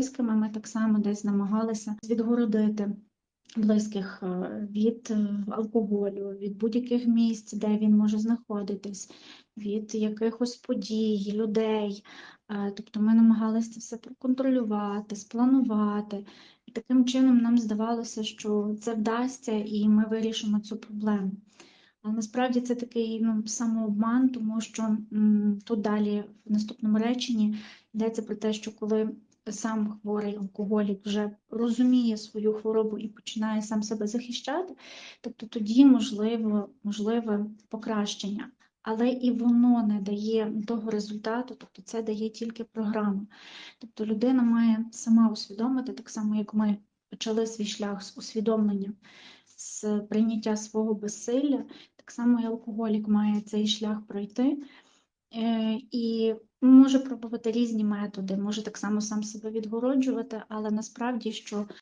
близькими ми так само десь намагалися відгородити близьких е, від е, алкоголю, від будь-яких місць, де він може знаходитись, від якихось подій, людей. Е, Тобто ми намагалися це все проконтролювати, спланувати. І таким чином нам здавалося, що це вдасться і ми вирішимо цю проблему. Але насправді це такий ну, самообман, тому що м, тут далі в наступному реченні йдеться про те, що коли сам хворий алкоголік вже розуміє свою хворобу і починає сам себе захищати, тобто тоді можливо, можливе покращення. Але і воно не дає того результату, тобто це дає тільки програма. Тобто людина має сама усвідомити, так само як ми почали свій шлях з усвідомлення, з прийняття свого безсилля, так само і алкоголік має цей шлях пройти. Е, І може пробувати різні методи, може так само сам себе відгороджувати, але насправді, що